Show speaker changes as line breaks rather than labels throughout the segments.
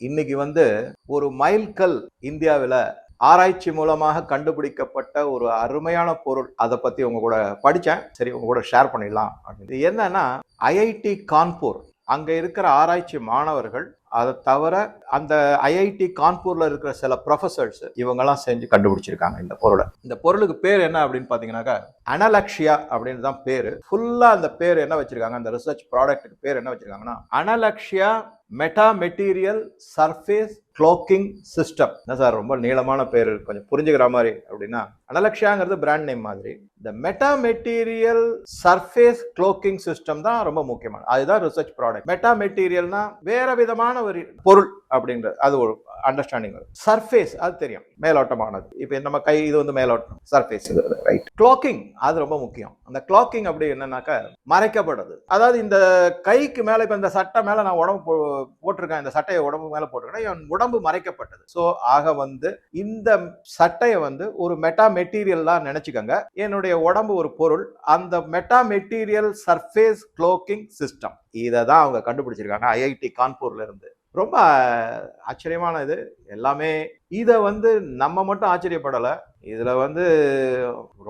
இன்னைக்கு வந்து ஒரு மைல்கல் இந்தியாவில் ஆராய்ச்சி மூலமாக கண்டுபிடிக்கப்பட்ட ஒரு அருமையான பொருள். அதை பற்றி உங்க கூட படித்தேன் சரி உங்க கூட ஷேர் பண்ணிடலாம் அப்படின்னு. இது என்னன்னா ஐஐடி கான்பூர். அங்கே இருக்கிற ஆராய்ச்சி மாணவர்கள் அதை தவிர அந்த ஐஐடி கான்பூரில் இருக்கிற சில ப்ரொஃபசர்ஸ் இவங்கெல்லாம் செஞ்சு கண்டுபிடிச்சிருக்காங்க இந்த பொருளை. இந்த பொருளுக்கு பேர் என்ன அப்படின்னு பார்த்தீங்கன்னாக்கா அனலக்ஷியா அப்படின்னு தான் பேர். ஃபுல்லாக அந்த பேர் என்ன வச்சிருக்காங்க? அந்த ரிசர்ச் ப்ராடக்ட்டுக்கு பேர் என்ன வச்சிருக்காங்கன்னா அனலக்ஷியா meta material surface cloaking system என்ன சார் ரொம்ப நீளமான பேர் கொஞ்சம் புரிஞ்சுக்கிற மாதிரி அப்படின்னா அனலக்ஷாங்கிறது பிராண்ட் நேம் மாதிரி. இந்த meta material surface cloaking system தான் ரொம்ப முக்கியமான அதுதான் ரிசர்ச் ப்ராடக்ட் மெட்டா மெட்டீரியல்னா வேற விதமான ஒரு பொருள். அப்படின்றது. அது ஒரு அண்டர்ஸ்டாண்டிங் வரும். சர்ஃபேஸ் அது தெரியும். மேலோட்டமானது. இப்போ நம்ம கை இது வந்து மேலோட்டம். சர்ஃபேஸ் ரைட் கிளாக்கிங் அது ரொம்ப முக்கியம். அந்த கிளாக்கிங் அப்படி என்னன்னாக்கா மறைக்கப்படுது. அதாவது இந்த கைக்கு மேலே இப்போ இந்த சட்டை மேலே நான் உடம்பு போ- போட்டிருக்கேன். இந்த சட்டையை உடம்பு மேலே போட்டிருக்கேன் என் உடம்பு மறைக்கப்பட்டது. ஸோ ஆக வந்து இந்த சட்டையை வந்து ஒரு மெட்டா மெட்டீரியல்லாம் நினச்சிக்கோங்க. என்னுடைய உடம்பு ஒரு பொருள். அந்த meta material surface cloaking system இதை தான் அவங்க கண்டுபிடிச்சிருக்காங்க. ஐஐடி கான்பூர்ல இருந்து. ரொம்ப ஆச்சரியமான இது. எல்லாமே இதை வந்து நம்ம மட்டும் ஆச்சரியப்படலை. இதில் வந்து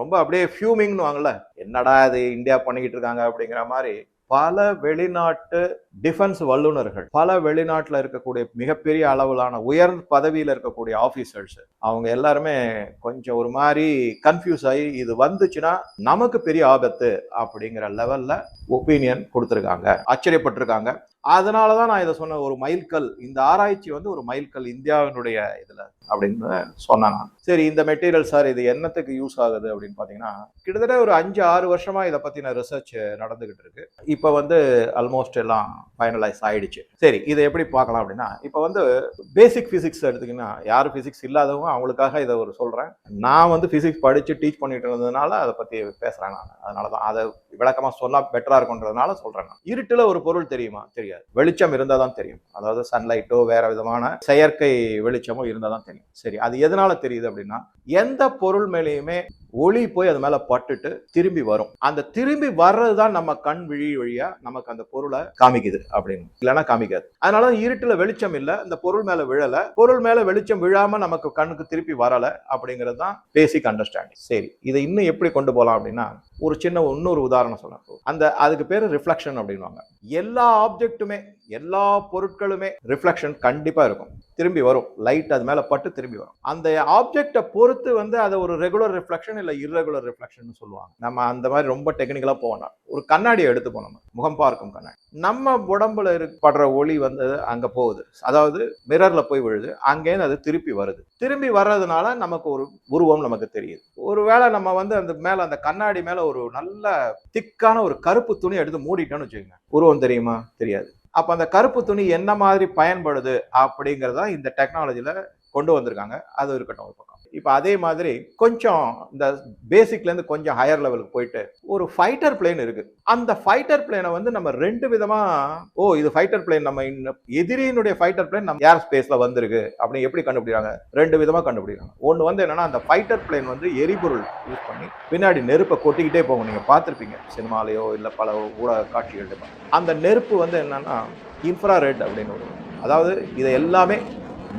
ரொம்ப அப்படியே ஃபியூமிங்னு வாங்கல. என்னடா இது இந்தியா பண்ணிக்கிட்டு இருக்காங்க அப்படிங்கிற மாதிரி பல வெளிநாட்டு டிஃபென்ஸ் வல்லுநர்கள் பல வெளிநாட்டில் இருக்கக்கூடிய மிகப்பெரிய அளவிலான உயர் பதவியில் இருக்கக்கூடிய ஆஃபீஸர்ஸ் அவங்க எல்லாருமே கொஞ்சம் ஒரு மாதிரி கன்ஃபியூஸ் ஆகி இது வந்துச்சுன்னா நமக்கு பெரிய ஆபத்து அப்படிங்கிற லெவலில் ஒப்பீனியன் கொடுத்துருக்காங்க. ஆச்சரியப்பட்டிருக்காங்க. அதனால தான் நான் இதை சொன்ன ஒரு மைல்கல் இந்த ஆராய்ச்சி வந்து ஒரு மைல்கல் இந்தியாவினுடைய இதில் அப்படின்னு சொன்னேன் நான். சரி இந்த மெட்டீரியல் சார் இது என்னத்துக்கு யூஸ் ஆகுது அப்படின்னு பார்த்தீங்கன்னா கிட்டத்தட்ட ஒரு அஞ்சு ஆறு வருஷமாக இதை பற்றின ரிசர்ச் நடந்துகிட்டு இருக்கு. இப்போ வந்து ஆல்மோஸ்ட் எல்லாம் ஃபைனலைஸ் ஆயிடுச்சு. சரி இதை எப்படி பார்க்கலாம் அப்படின்னா இப்போ வந்து பேசிக் ஃபிசிக்ஸ் எடுத்தீங்கன்னா யார் ஃபிசிக்ஸ் இல்லாதவங்க அவங்களுக்காக இதை ஒரு சொல்கிறேன் நான் வந்து ஃபிசிக்ஸ் படித்து டீச் பண்ணிட்டு இருந்ததுனால அதை பற்றி பேசுகிறேன் நான் அதனால தான் அதை விளக்கமாக சொன்னால் பெட்டராக இருக்குன்றதுனால சொல்கிறேன் நான் ஒரு பொருள் தெரியுமா? தெரியாது. வெளிச்சம் இருந்தால் தான் தெரியும். அதாவது சன்லைட்டோ வேற விதமான செயற்கை வெளிச்சமோ இருந்தால் தான் தெரியும். சரி அது எதனால தெரியுது அப்படின்னா எந்த பொருள் மேலேயுமே ஒளி போய் அது மேல பட்டுட்டு திரும்பி வரும். அந்த திரும்பி வர்றது தான் நம்ம கண் விழி வழியா நமக்கு அந்த பொருளை காமிக்குது அப்படின்னு. இல்லைன்னா காமிக்காது. அதனால இருட்டில் இருட்டுல வெளிச்சம் இல்ல இந்த பொருள் மேல விழல. பொருள் மேல வெளிச்சம் விழாம நமக்கு கண்ணுக்கு திருப்பி வரல அப்படிங்கிறது தான் பேசிக் அண்டர்ஸ்டாண்டிங் சரி இதை இன்னும் எப்படி கொண்டு போகலாம் அப்படின்னா ஒரு சின்ன இன்னொரு உதாரணம் சொல்றேன். அந்த அதுக்கு பேர் ரிஃப்ளெக்ஷன் அப்படின்வாங்க எல்லா ஆப்ஜெக்ட்டுமே எல்லா பொருட்களுமே ரிஃப்ளெக்ஷன் கண்டிப்பாக இருக்கும். திரும்பி வரும். லைட் அது மேலே பட்டு திரும்பி வரும். அந்த ஆப்ஜெக்டை பொறுத்து வந்து அதை ஒரு ரெகுலர் ரிஃப்ளெக்ஷன் இல்லை இர்ரெகுலர் ரிஃப்ளெக்ஷன் சொல்லுவாங்க. நம்ம அந்த மாதிரி ரொம்ப டெக்னிக்கலாக போகணும் ஒரு கண்ணாடியை எடுத்துப்போம் நம்ம முகம் பார்க்கும் கண்ணாடி. நம்ம உடம்புல படுற ஒளி வந்து அங்கே போகுது. அதாவது மிரரில் போய் விழுது. அங்கேருந்து அது திருப்பி வருது. திரும்பி வர்றதுனால நமக்கு ஒரு உருவம் நமக்கு தெரியுது. ஒருவேளை நம்ம வந்து அந்த மேலே அந்த கண்ணாடி மேலே ஒரு நல்ல திக்கான ஒரு கருப்பு துணி எடுத்து மூடிட்டோம்னு வச்சுக்கோங்க. உருவம் தெரியுமா? தெரியாது. அப்ப அந்த கருப்பு துணி என்ன மாதிரி பயன்படுது அப்படிங்கறத இந்த டெக்னாலஜியில் கொண்டு வந்திருக்காங்க. அது இருக்கட்டும் ஒரு பக்கம். இப்போ அதே மாதிரி கொஞ்சம் இந்த பேசிக்லேருந்து கொஞ்சம் ஹையர் லெவலுக்கு போயிட்டு ஒரு ஃபைட்டர் பிளேன் இருக்குது அந்த ஃபைட்டர் பிளேனை வந்து நம்ம ரெண்டு விதமாக ஓ இது ஃபைட்டர் பிளேன் நம்ம இன்னும் எதிரியினுடைய ஃபைட்டர் பிளேன் நம்ம ஏர் ஸ்பேஸில் வந்திருக்கு. அப்படின்னு எப்படி கண்டுபிடிக்கிறாங்க? ரெண்டு விதமாக கண்டுபிடிக்கிறாங்க. ஒன்று வந்து என்னென்னா அந்த ஃபைட்டர் பிளேன் வந்து எரிபொருள் யூஸ் பண்ணி பின்னாடி நெருப்பை கொட்டிக்கிட்டே போகும். நீங்கள் பார்த்துருப்பீங்க சினிமாலேயோ இல்லை பல ஊடக காட்சிகள் அந்த நெருப்பு வந்து என்னன்னா இன்ஃப்ராரெட் அப்படின்னு ஒரு அதாவது இதை எல்லாமே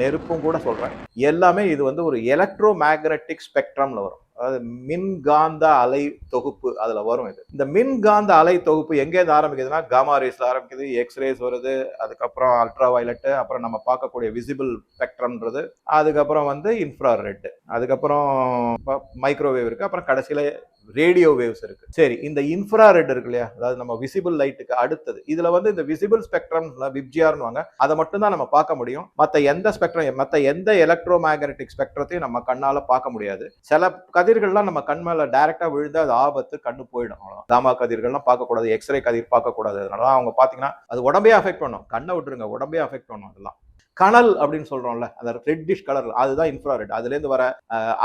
நெருப்பும் கூட சொல்கிறேன் எல்லாமே இது வந்து ஒரு எலக்ட்ரோ மேக்னட்டிக் ஸ்பெக்ட்ரமில் வரும். அதாவது மின்காந்த அலை தொகுப்பு அதில் வரும் இது. இந்த மின்காந்த அலை தொகுப்பு எங்கேருந்து ஆரம்பிக்குதுன்னா காமா ரேஸ்ல ஆரம்பிக்குது எக்ஸ்ரேஸ் வருது அதுக்கப்புறம் அல்ட்ரா வயலட்டு அப்புறம் நம்ம பார்க்கக்கூடிய விசிபிள் ஸ்பெக்ட்ரம்ன்றது அதுக்கப்புறம் வந்து இன்ஃப்ரா ரெட்டு அதுக்கப்புறம் மைக்ரோவேவ் இருக்குது அப்புறம் கடைசியில் ரேடியோ வேவ்ஸ் இருக்கு. சரி இந்த இன்ஃப்ரா ரெட் இருக்கு இல்லையா? அதாவது நம்ம விசிபிள் லைட்டுக்கு அடுத்தது. இதுல வந்து இந்த விசிபிள் ஸ்பெக்ட்ரம் விப்ஜிஆர்னுவாங்க அதை மட்டும் தான் நம்ம பார்க்க முடியும். மற்ற எந்த ஸ்பெக்ட்ரம் மற்ற எந்த எலக்ட்ரோ மேக்னட்டிக் ஸ்பெக்ட்ரத்தையும் நம்ம கண்ணால பார்க்க முடியாது. சில கதிர்கள்லாம் நம்ம கண் மேல டைரக்டா விழுந்து அது ஆபத்து கண்ணு போயிடும் அவ்வளோ தாமா கதிர்கள்லாம் பார்க்கக்கூடாது எக்ஸ்ரே கதிர் பார்க்கக்கூடாது. அதனால அவங்க பார்த்தீங்கன்னா அது உடம்பே அஃபெக்ட் பண்ணும். கண்ணை விட்டுருங்க உடம்பே அஃபெக்ட் பண்ணும் அதெல்லாம். கனல் அப்படின்னு சொல்றோம்ல அந்த ரெட்டிஷ் கலர் அதுதான் இன்ஃப்ராரெட் அதுலேருந்து வர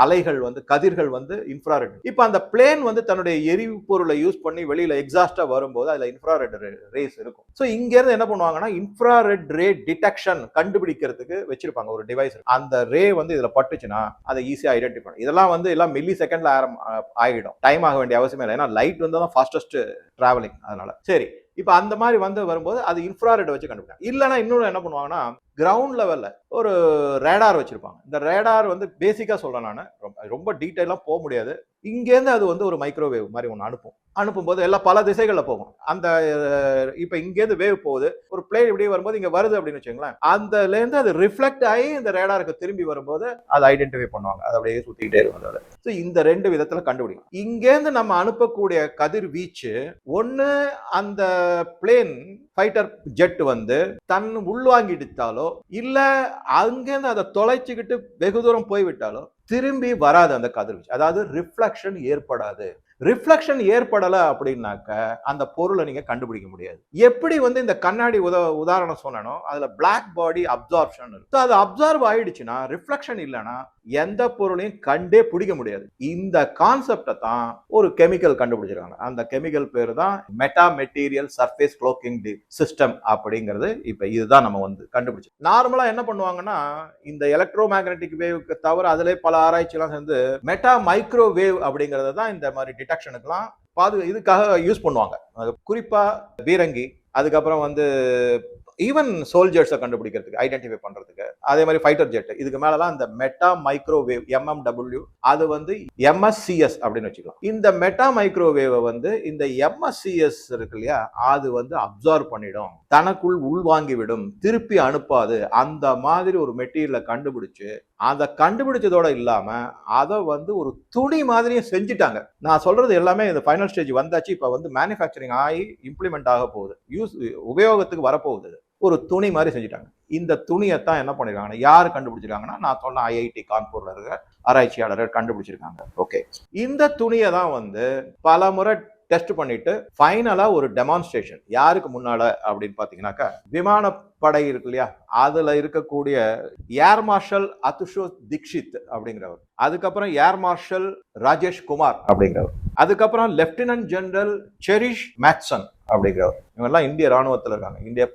அலைகள் வந்து கதிர்கள் வந்து இன்ஃப்ராரெட் இப்போ அந்த பிளேன் வந்து தன்னுடைய எரிபொருளை யூஸ் பண்ணி வெளியில எக்ஸாஸ்டா வரும்போது அதுல இன்ஃப்ராரெட் ரேஸ் இருக்கும். ஸோ இங்கேருந்து என்ன பண்ணுவாங்கன்னா இன்ஃப்ராரெட் ரே டிடெக்ஷன் கண்டுபிடிக்கிறதுக்கு வச்சிருப்பாங்க ஒரு டிவைஸ் அந்த ரே வந்து இதுல பட்டுச்சுன்னா அதை ஈஸியா ஐடென்டிஃபை பண்ணும் இதெல்லாம் வந்து எல்லாம் மில்லி செகண்ட்ல ஆகிடும் டைம் ஆக வேண்டிய அவசியமே இல்லை. ஏன்னா லைட் வந்து தான் ஃபாஸ்டஸ்ட் டிராவலிங் அதனால. சரி. இப்போ அந்த மாதிரி வந்து வரும்போது அது இன்ஃப்ராரெட் வச்சு கண்டுபிடிப்பாங்க இல்லைன்னா இன்னொன்று என்ன பண்ணுவாங்கன்னா கிரவுண்ட் லெவலில் ஒரு ரேடார் வச்சுருப்பாங்க. இந்த ரேடார் வந்து பேசிக்காக சொல்கிறேன் நான். ரொம்ப ரொம்ப டீட்டெயிலாக போக முடியாது. இங்கேருந்து அது வந்து ஒரு மைக்ரோவேவ் மாதிரி ஒன்று அனுப்பும். அனுப்பும்போது எல்லாம் பல திசைகளில் போகும். அந்த இப்போ இங்கேருந்து வேவ் போகுது. ஒரு பிளேன் இப்படியே வரும்போது இங்கே வருது அப்படின்னு வச்சுங்களேன் அதுலேருந்து அது ரிஃப்ளெக்ட் ஆகி இந்த ரேடாருக்கு திரும்பி வரும்போது அதை ஐடென்டிஃபை பண்ணுவாங்க. அது அப்படியே சுற்றிக்கிட்டே இருக்கும் அதோட ஸோ இந்த ரெண்டு விதத்தில் கண்டுபிடிக்கும் இங்கேருந்து நம்ம அனுப்பக்கூடிய கதிர்வீச்சு ஒன்று அந்த பிளேன் ஃபைட்டர் ஜெட் வந்து தன் உள்வாங்கிடுத்தாலோ இல்லை அங்கேருந்து அதை தொலைச்சிக்கிட்டு வெகு தூரம் போய்விட்டாலோ திரும்பி வராது அந்த கதிர்வீச்சு. அதாவது ரிஃப்ளெக்ஷன் ஏற்படாது. ரிஃப்ளெக்ஷன் ஏற்படலை அப்படின்னாக்க அந்த பொருளை நீங்கள் கண்டுபிடிக்க முடியாது. எப்படி வந்து இந்த கண்ணாடி உத உதாரணம் சொன்னனோ அதில் பிளாக் பாடி அப்சார்ப்ஷன் இருக்கு. அது அப்சார்வ் ஆயிடுச்சுன்னா ரிஃப்ளெக்ஷன் இல்லைன்னா எந்த பொருளையும் கண்டே பிடிக்க முடியாது. இந்த கான்செப்டை தான் ஒரு கெமிக்கல் கண்டுபிடிச்சிருக்காங்க. அந்த கெமிக்கல் பேர் தான் meta material surface cloaking system அப்படிங்கிறது இப்போ இதுதான் நம்ம வந்து கண்டுபிடிச்சு. நார்மலாக என்ன பண்ணுவாங்கன்னா இந்த எலக்ட்ரோ மேக்னெட்டிக் வேவுக்கு தவிர அதிலே பல ஆராய்ச்சிலாம் சேர்ந்து மெட்டா மைக்ரோவேவ் அப்படிங்கிறது தான் இந்த மாதிரி டிடெக்ஷனுக்குலாம் பாது இதுக்காக யூஸ் பண்ணுவாங்க. குறிப்பாக குறிப்பா பீரங்கி அதுக்கப்புறம் வந்து ஈவன் சோல்ஜர்ஸை கண்டுபிடிக்கிறதுக்கு ஐடென்டிஃபை பண்ணுறதுக்கு அதே மாதிரி ஃபைட்டர் ஜெட் இதுக்கு மேலலாம் இந்த மெட்டா மைக்ரோவேவ் எம்எம்டபிள்யூ அது வந்து எம்எஸ்சிஎஸ் அப்படின்னு வச்சுக்கலாம். இந்த மெட்டா மைக்ரோவேவை வந்து இந்த எம்எஸ்சிஎஸ் இருக்கு இல்லையா அது வந்து அப்சார்வ் பண்ணிடும். தனக்குள் உள்வாங்கி விடும் திருப்பி அனுப்பாது. அந்த மாதிரி ஒரு மெட்டீரியலை கண்டுபிடிச்சு அதை கண்டுபிடிச்சதோட இல்லாமல் அதை வந்து ஒரு துணி மாதிரியும் செஞ்சுட்டாங்க. நான் சொல்கிறது எல்லாமே இந்த ஃபைனல் ஸ்டேஜ் வந்தாச்சு இப்போ வந்து மேனுஃபேக்சரிங் ஆகி இம்ப்ளிமெண்ட் ஆக போகுது. யூஸ் உபயோகத்துக்கு வரப்போகுது ஒரு துணி மாதிரி செஞ்சுட்டாங்க. இந்த துணியை தான் என்ன பண்ணிருக்காங்கன்னா யார் கண்டுபிடிச்சிருக்காங்கன்னா நான் சொன்ன ஐஐடி கான்பூர்ல இருக்கிற ஆராய்ச்சியாளர்கள் கண்டுபிடிச்சிருக்காங்க. ஓகே இந்த துணியை தான் வந்து பல முறை டெஸ்ட் பண்ணிட்டு ஃபைனலா ஒரு டெமான்ஸ்ட்ரேஷன் யாருக்கு முன்னால அப்படின்னு பாத்தீங்கன்னாக்கா விமானப்படை இருக்கு இல்லையா? அதுல இருக்கக்கூடிய ஏர் மார்ஷல் அத்துஷோ தீக்ஷித் அப்படிங்கிறவர். அதுக்கப்புறம் ஏர் மார்ஷல் ராஜேஷ் குமார் அப்படிங்கிறவர். அதுக்கப்புறம் லெப்டினன்ட் ஜெனரல் செரிஷ் மேட்சன் அப்படிங்கிறவர். இவங்கெல்லாம் இந்திய ராணுவத்தில் இருக்காங்க. இந்திய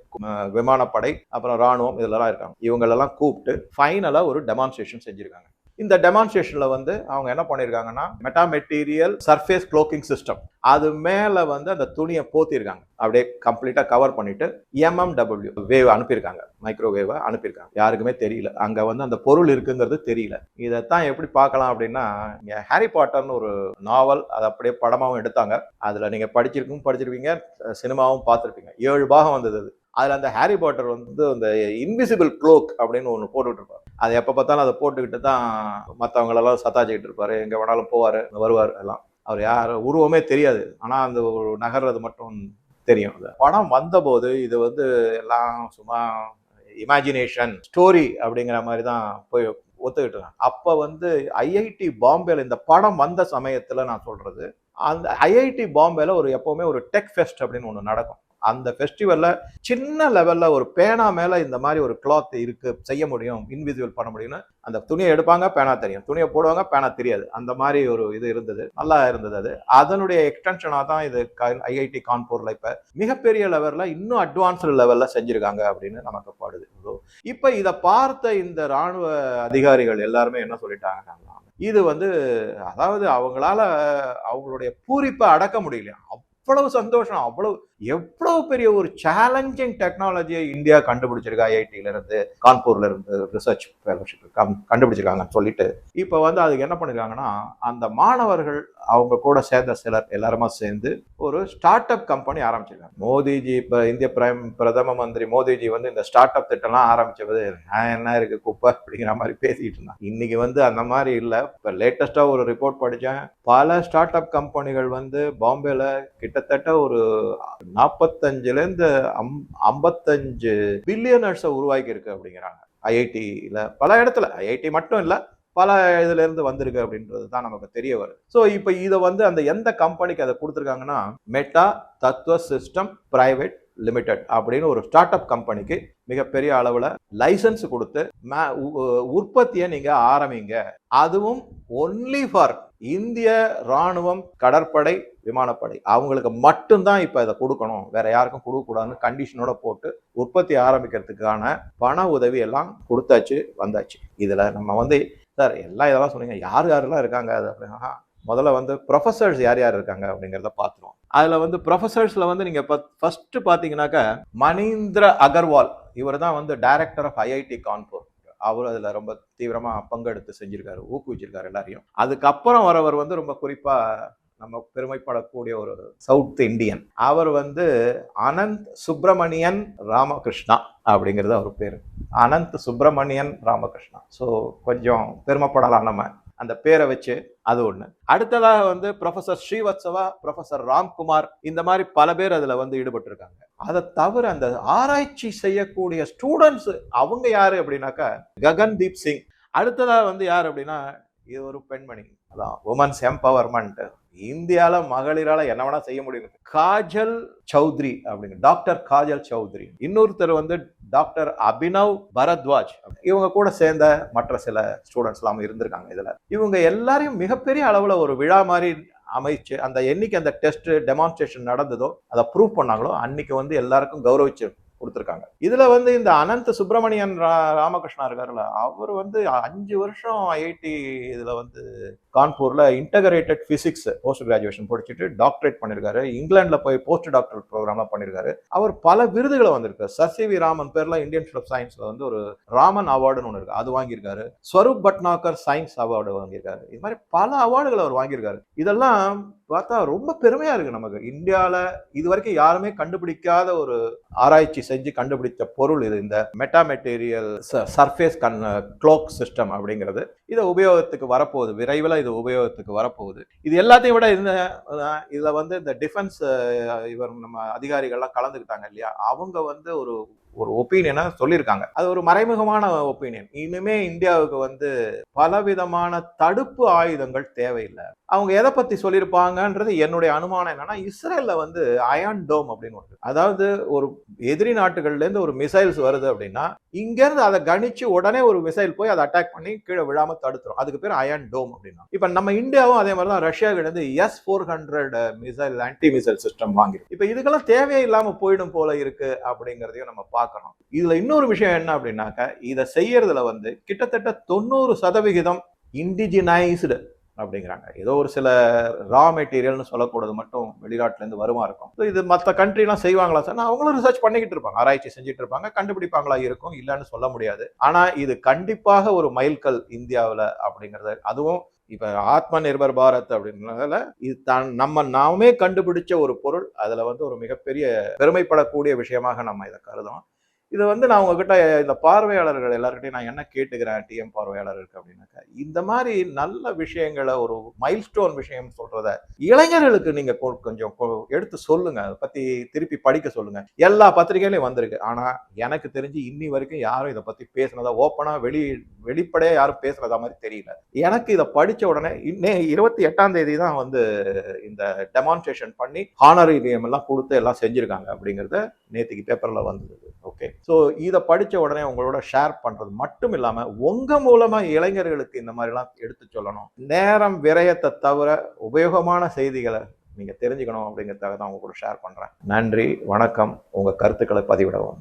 விமானப்படை அப்புறம் ராணுவம் இதெல்லாம் இருக்காங்க. இவங்களெல்லாம் கூப்பிட்டு ஃபைனலாக ஒரு டெமான்ஸ்ட்ரேஷன் செஞ்சுருக்காங்க. இந்த டெமான்ஸ்ட்ரேஷனில் வந்து அவங்க என்ன பண்ணியிருக்காங்கன்னா meta material surface cloaking system அது மேலே வந்து அந்த துணியை போத்திருக்காங்க. அப்படியே கம்ப்ளீட்டாக கவர் பண்ணிட்டு எம்எம்டபிள்யூ வேவ் அனுப்பியிருக்காங்க. மைக்ரோவேவை அனுப்பியிருக்காங்க. யாருக்குமே தெரியல. அங்கே வந்து அந்த பொருள் இருக்குங்கிறது தெரியல. இதைத்தான் எப்படி பார்க்கலாம் அப்படின்னா இங்கே ஹாரி பாட்டர்னு ஒரு நாவல் அதை அப்படியே படமாகவும் எடுத்தாங்க. அதில் நீங்கள் படிச்சிருக்கும் படிச்சிருப்பீங்க சினிமாவும் பார்த்துருப்பீங்க. ஏழு பாகம் வந்தது அதில் அந்த ஹாரி பாட்டர் வந்து அந்த இன்விசிபிள் க்ளோக் அப்படின்னு ஒன்று போட்டுக்கிட்டு இருப்பார் அது எப்போ பார்த்தாலும் அதை போட்டுக்கிட்டு தான் மற்றவங்களெல்லாம் சத்தாச்சிக்கிட்டு இருப்பாரு. எங்கே வேணாலும் போவார் வருவார் எல்லாம். அவர் யார் உருவமே தெரியாது. ஆனால் அந்த ஒரு நகர்றது மட்டும் தெரியும் படம் வந்தபோது இது வந்து எல்லாம் சும்மா இமேஜினேஷன் ஸ்டோரி அப்படிங்கிற மாதிரி தான் போய் ஒத்துக்கிட்டு இருக்காங்க. அப்போ வந்து ஐஐடி பாம்பேல இந்த படம் வந்த சமயத்தில் நான் சொல்கிறது அந்த ஐஐடி பாம்பேல ஒரு எப்போவுமே ஒரு டெக் ஃபெஸ்ட் அப்படின்னு ஒன்று நடக்கும். அந்த ஃபெஸ்டிவலில் சின்ன லெவலில் ஒரு பேனா மேலே இந்த மாதிரி ஒரு கிளாத் இருக்கு செய்ய முடியும் இன்விஜுவல் பண்ண முடியும்னு அந்த துணியை எடுப்பாங்க பேனா தெரியும். துணியை போடுவாங்க பேனா தெரியாது. அந்த மாதிரி ஒரு இது இருந்தது. நல்லா இருந்தது அது. அதனுடைய எக்ஸ்டென்ஷனாக தான் இது ஐஐடி கான்பூரில் இப்போ மிகப்பெரிய லெவலில் இன்னும் அட்வான்ஸ்டு லெவலில் செஞ்சிருக்காங்க அப்படின்னு நமக்கு பாடுது. இப்போ இதை பார்த்த இந்த ராணுவ அதிகாரிகள் எல்லாருமே என்ன சொல்லிட்டாங்க இது வந்து அதாவது அவங்களால அவங்களுடைய பூரிப்பை அடக்க முடியலையா அவ்வளவு சந்தோஷம் அவ்வளவு எவ்வளவு பெரிய ஒரு சேலஞ்சிங் டெக்னாலஜியை இந்தியா கண்டுபிடிச்சிருக்கா? ஐஐடில இருந்து கான்பூர்ல இருந்து ரிசர்ச் ஃபெலோஷிப் கண்டுபிடிச்சிருக்காங்கன்னு சொல்லிட்டு இப்போ வந்து அதுக்கு என்ன பண்ணிருக்காங்கன்னா அந்த மாணவர்கள் அவங்க கூட சேர்ந்த சிலர் எல்லாருமா சேர்ந்து ஒரு ஸ்டார்ட் அப் கம்பெனி ஆரம்பிச்சிருக்காங்க. மோடிஜி இப்போ இந்திய பிரைம் பிரதம மந்திரி மோடிஜி வந்து இந்த ஸ்டார்ட் அப் திட்டம்லாம் ஆரம்பிச்சது என்ன இருக்கு குப்பை? அப்படிங்கிற மாதிரி பேசிட்டு இருந்தான் இன்னைக்கு வந்து அந்த மாதிரி இல்லை. இப்போ லேட்டஸ்டாக ஒரு ரிப்போர்ட் படித்தேன் பல ஸ்டார்ட் அப் கம்பெனிகள் வந்து பாம்பேல கிட்டத்தட்ட ஒரு நாற்பத்தஞ்சுலேருந்து அம் ஐம்பத்தஞ்சு பில்லியனர்ஸை உருவாக்கி இருக்கு அப்படிங்கிறாங்க. ஐஐடியில் பல இடத்துல. ஐஐடி மட்டும் இல்லை பல இதுலேருந்து வந்திருக்கு அப்படின்றது தான் நமக்கு தெரிய வருது. ஸோ இப்போ இதை வந்து அந்த எந்த கம்பெனிக்கு அதை கொடுத்துருக்காங்கன்னா மெட்டா தத்துவ சிஸ்டம் பிரைவேட் லிமிடெட் அப்படின்னு ஒரு ஸ்டார்ட் அப் கம்பெனிக்கு மிகப்பெரிய அளவில் லைசன்ஸ் கொடுத்து உ- உற்பத்தியை நீங்கள் ஆரம்பிங்க. அதுவும் ஒன்லி ஃபார் இந்திய ராணுவம் கடற்படை விமானப்படை. அவங்களுக்கு மட்டும்தான் இப்போ இதை கொடுக்கணும். வேற யாருக்கும் கொடுக்கக்கூடாதுன்னு கண்டிஷனோட போட்டு உற்பத்தி ஆரம்பிக்கிறதுக்கான பண உதவி எல்லாம் கொடுத்தாச்சு வந்தாச்சு. இதில் நம்ம வந்து சார் எல்லாம் இதெல்லாம் சொன்னீங்க. யார் யாரெல்லாம் இருக்காங்க? அது அப்படின்னா முதல்ல வந்து ப்ரொஃபசர்ஸ் யார் யார் இருக்காங்க அப்படிங்கிறத பார்த்துருவோம். அதில் வந்து ப்ரொஃபஸர்ஸில் வந்து நீங்கள் இப்போ ஃபஸ்ட்டு பார்த்தீங்கன்னாக்கா மணீந்திர அகர்வால். இவர் தான் வந்து டைரக்டர் ஆஃப் ஐஐடி கான்பூர் அவர் அதில் ரொம்ப தீவிரமாக பங்கெடுத்து செஞ்சுருக்காரு ஊக்குவிச்சிருக்காரு எல்லாரையும். அதுக்கப்புறம் வரவர் வந்து ரொம்ப குறிப்பாக நம்ம பெருமைப்படக்கூடிய ஒரு சவுத் இந்தியன். அவர் வந்து அனந்த் சுப்பிரமணியன் ராமகிருஷ்ணா அப்படிங்கிறது அவர் பேர். அனந்த் சுப்பிரமணியன் ராமகிருஷ்ணா. ஸோ கொஞ்சம் பெருமைப்படலாம் நம்ம அந்த பேரை வச்சு அது ஒன்று அடுத்ததாக வந்து ப்ரொஃபசர் ஸ்ரீவத்சவா ப்ரொஃபசர் ராம்குமார் இந்த மாதிரி பல பேர் அதில் வந்து ஈடுபட்டிருக்காங்க. அதை தவிர அந்த ஆராய்ச்சி செய்யக்கூடிய ஸ்டூடெண்ட்ஸ் அவங்க யார் அப்படின்னாக்கா ககன்தீப் சிங். அடுத்ததாக வந்து யார் அப்படின்னா இது ஒரு பெண்மணி. அதான் உமன்ஸ் எம்பவர்மெண்ட் இந்தியாவில் மகளிரால் என்ன வேணா செய்ய முடியும். காஜல் சௌத்ரி அப்படிங்க டாக்டர் காஜல் சௌத்ரி. இன்னொருத்தர் வந்து டாக்டர் அபினவ் பரத்வாஜ். இவங்க கூட சேர்ந்த மற்ற சில ஸ்டூடெண்ட்ஸ்லாம் இருந்திருக்காங்க இதில். இவங்க எல்லாரையும் மிகப்பெரிய அளவில் ஒரு விழா மாதிரி அமைச்சு அந்த என்னைக்கு அந்த டெஸ்ட் டெமான்ஸ்ட்ரேஷன் நடந்ததோ அதை ப்ரூவ் பண்ணாங்களோ அன்னைக்கு வந்து எல்லாருக்கும் கௌரவிச்சு கொடுத்துருக்காங்க. இதுல வந்து இந்த அனந்த சுப்பிரமணியன் ரா- ராமகிருஷ்ணா இருக்காருல்ல அவர் வந்து அஞ்சு வருஷம் ஐஐடி இதுல வந்து கான்பூர்ல இன்டகிரேட்டட் பிசிக்ஸ் போஸ்ட் கிராஜுவேஷன் படிச்சுட்டு டாக்டரேட் பண்ணிருக்காரு. இங்கிலாந்துல போய் போஸ்ட் டாக்டர் ப்ரோக்ராம்லாம் பண்ணிருக்காரு. அவர் பல விருதுகளை வந்திருக்காரு. சசி வி ராமன் பேர்ல இந்தியன் இன்ஸ்டியூட் ஆஃப் சயின்ஸ்ல வந்து ஒரு ராமன் அவார்டுன்னு ஒன்று இருக்கு அது வாங்கியிருக்காரு. ஸ்வரூப் பட்னாக்கர் சயின்ஸ் அவார்டு வாங்கியிருக்காரு. இது மாதிரி பல அவார்டுகள் அவர் வாங்கியிருக்காரு. இதெல்லாம் பார்த்தா ரொம்ப பெருமையா இருக்கு நமக்கு. இந்தியாவில் இது வரைக்கும் யாருமே கண்டுபிடிக்காத ஒரு ஆராய்ச்சி செஞ்சு கண்டுபிடித்த பொருள் இது. இந்த மெட்டா மெட்டீரியல் சர்ஃபேஸ் கண் க்ளோக் சிஸ்டம் அப்படிங்கிறது. இதை உபயோகத்துக்கு வரப்போகுது. விரைவில் இது உபயோகத்துக்கு வரப்போகுது. இது எல்லாத்தையும் விட இந்த இதில் வந்து இந்த டிஃபென்ஸ் இவர் நம்ம அதிகாரிகள்லாம் கலந்துக்கிட்டாங்க இல்லையா? அவங்க வந்து ஒரு ஒரு ஒப்பீனியனை சொல்லியிருக்காங்க. அது ஒரு மறைமுகமான ஒப்பீனியன் இனிமே இந்தியாவுக்கு வந்து பலவிதமான தடுப்பு ஆயுதங்கள் தேவையில்லை. அவங்க எதை பத்தி சொல்லியிருப்பாங்கன்றது என்னுடைய அனுமானம் என்னன்னா இஸ்ரேல்ல வந்து அயான் டோம் அப்படின்னு ஒன்று அதாவது ஒரு எதிரி நாட்டுகள்ல இருந்து ஒரு மிசைல்ஸ் வருது அப்படின்னா இங்க இருந்து அதை கணிச்சு உடனே ஒரு மிசைல் போய் அதை அட்டாக் பண்ணி கீழே விழாம தடுத்துரும். அதுக்கு பேர் அயான் டோம் அப்படின்னா. இப்ப நம்ம இந்தியாவும் அதே மாதிரி தான் ரஷ்யா கிட்ட இருந்து S four hundred missile anti missile system வாங்கிடும் இப்ப இதுக்கெல்லாம் தேவையே இல்லாம போயிடும் போல இருக்கு அப்படிங்கறதையும் நம்ம பார்க்கணும். இதுல இன்னொரு விஷயம் என்ன அப்படின்னாக்க இதை செய்யறதுல வந்து கிட்டத்தட்ட தொண்ணூறு சதவிகிதம் இண்டிஜினைஸ்டு அப்படிங்கிறாங்க. ஏதோ ஒரு சில ரா மெட்டீரியல்னு சொல்லக்கூடாது மட்டும் வெளிநாட்டிலேருந்து வருமா இருக்கும். ஸோ இது மற்ற கண்ட்ரிலாம் செய்வாங்களா சார்? அவங்களும் ரிசர்ச் பண்ணிக்கிட்டு இருப்பாங்க. ஆராய்ச்சி செஞ்சுட்டு இருப்பாங்க. கண்டுபிடிப்பாங்களா இருக்கும் இல்லைன்னு சொல்ல முடியாது. ஆனால் இது கண்டிப்பாக ஒரு மைல்கல் இந்தியாவில் அப்படிங்கிறது. அதுவும் இப்போ ஆத்ம நிர்பர் பாரத் அப்படின்றதுல இது தான் நம்ம நாமே கண்டுபிடிச்ச ஒரு பொருள். அதில் வந்து ஒரு மிகப்பெரிய பெருமைப்படக்கூடிய விஷயமாக நம்ம இதை கருதும் இது வந்து நான் உங்ககிட்ட இந்த பார்வையாளர்கள் எல்லாருக்கிட்டையும் நான் என்ன கேட்டுக்கிறேன் டிஎம் பார்வையாளருக்கு அப்படின்னாக்கா இந்த மாதிரி நல்ல விஷயங்களை ஒரு மைல்ஸ்டோன் விஷயம் சொல்றத இளைஞர்களுக்கு நீங்க கொ- கொஞ்சம் கொ- எடுத்து சொல்லுங்க. அதை பத்தி திருப்பி படிக்க சொல்லுங்க. எல்லா பத்திரிகையிலையும் வந்திருக்கு. ஆனா எனக்கு தெரிஞ்சு இன்னி வரைக்கும் யாரும் இதை பத்தி பேசுனதா ஓப்பனா வெளி வெளிப்படையா யாரும் பேசுறதா மாதிரி தெரியல. எனக்கு இதை படிச்ச உடனே இன்னே இருபத்தி எட்டாம் தேதி தான் வந்து இந்த டெமான்ஸ்ட்ரேஷன் பண்ணி ஹானரியம் எல்லாம் கொடுத்து எல்லாம் செஞ்சிருக்காங்க அப்படிங்கறத நேத்திக்கு பேப்பர்ல வந்தது. ஓகே ஸோ இதை படித்த உடனே உங்களோட ஷேர் பண்ணுறது மட்டும் இல்லாமல் உங்கள் மூலமாக இளைஞர்களுக்கு இந்த மாதிரிலாம் எடுத்து சொல்லணும். நேரம் விரயத்தை தவிர உபயோகமான செய்திகளை நீங்கள் தெரிஞ்சுக்கணும் அப்படிங்கிறதுக்காக தான் உங்க கூட ஷேர் பண்ணுறேன் நன்றி வணக்கம். உங்கள் கருத்துக்களை பதிவிடவும்.